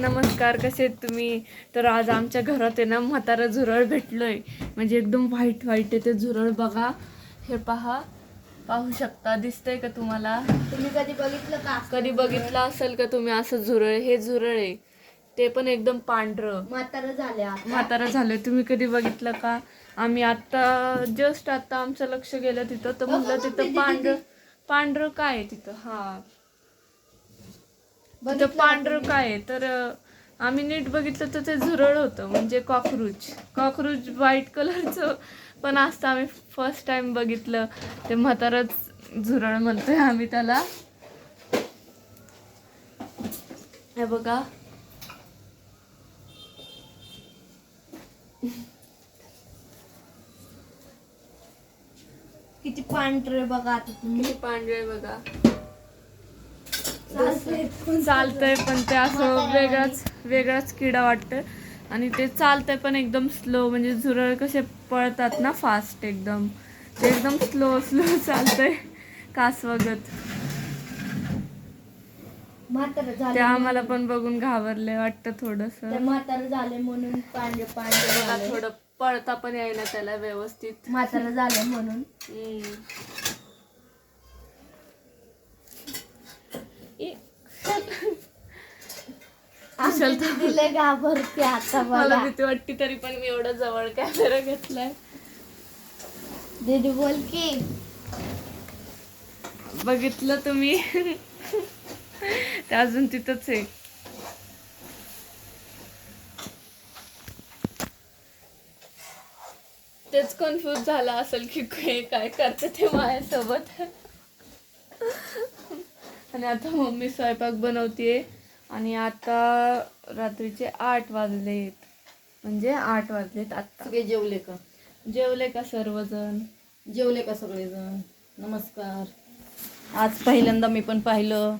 नमस्कार कसे आहेत तुम्ही? तर आज आमच्या घरात आहे ना म्हातारा झुरळ भेटलोय. म्हणजे एकदम व्हाईट व्हाईट आहे ते झुरळ बघा. हे पहा. पाहू शकता दिसतंय का तुम्हाला? तुम्ही कधी बघितलं का? कधी बघितलं असेल का तुम्ही असं झुरळ? हे झुरळ आहे. ते पण एकदम पांढरं. म्हातारं झाल्या म्हातारा झालं तुम्ही कधी बघितलं का? आम्ही आता जस्ट आता आमचं लक्ष गेलं तिथं. तर म्हणलं तिथं पांढरं पांढरं काय आहे तिथं? हा. तिथं पांढरं काय आहे? तर आम्ही नीट बघितलं तर ते झुरळ होतं म्हणजे कॉकरोच. कॉकरोच व्हाईट कलरचं पण असतं आम्ही फर्स्ट टाइम बघितलं. ते म्हातारच झुरळ म्हणतोय आम्ही त्याला. हे बघा. किती पांढरे बघा आता तुम्ही. पांढरे बघा. चालतंय. पण ते असं वेगळाच वेगळाच किडा वाटतं आणि ते चालतंय पण एकदम स्लो म्हणजे झुरळ कसे पळतात ना फास्ट एकदम. ते एकदम स्लो स्लो चालतंय. कासवगत म्हातारं ते झाले आम्हाला पण बघून घाबरले वाटतं थोडस. म्हातारं झाले म्हणून पांढरे पांढरे थोडं पळता पण यायला त्याला व्यवस्थित. म्हातारं झाले म्हणून. आमच्या दिदीला घाबरते आता मला बघा. भीती वाटते तरी पण मी एवढं जवळ कॅमेरा घेतलाय. दीदी बोल की. बघितलं तुम्ही. ते अजून तिथंच आहे. तेच कन्फ्युज झाला असेल की हे काय करते ते माझ्यासोबत. आणि आता मम्मी स्वयंपाक बनवतीये. आणि आता रात्रीचे आठ वाजलेत. म्हणजे आठ वाजलेत आत्ता. सगळे जेवले का? जेवले का सर्वजण? जेवले का सगळेजण? नमस्कार. आज पहिल्यांदा मी पण पाहिलं.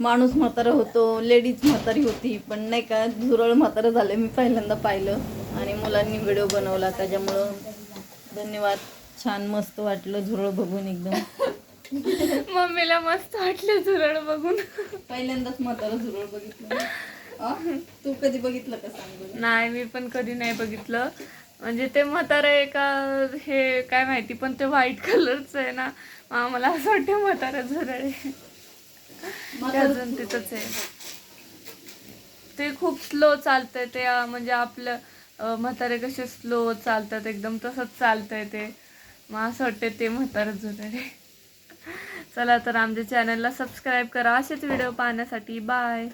माणूस म्हातारा होतो लेडीज म्हातारी होती पण नाही का झुरळ म्हातारं झालं मी पहिल्यांदा पाहिलं. आणि मुलांनी व्हिडिओ बनवला त्याच्यामुळं धन्यवाद. छान मस्त वाटलं झुरळ बघून एकदम. मम्मीला मस्त वाटले झुरळ बघून. पहिल्यांदाच म्हातारा झुरळ बघितलं? तू कधी बघितलं का सांग? नाही मी पण कधी नाही बघितलं. म्हणजे ते म्हातारं आहे का हे काय माहिती पण ते व्हाईट कलरचं आहे ना. मला असं वाटतं म्हातारा झुरळ आहे. ते अजून तिथंच आहे. ते खूप स्लो चालतंय ते म्हणजे आपलं म्हातारे कसे स्लो चालतात एकदम तसंच चालतंय ते. मग असं वाटतं ते म्हातारं झुरळ आहे. चला तर आमच्या चॅनलला सबस्क्राईब करा. असेच व्हिडिओ पाहण्यासाठी बाय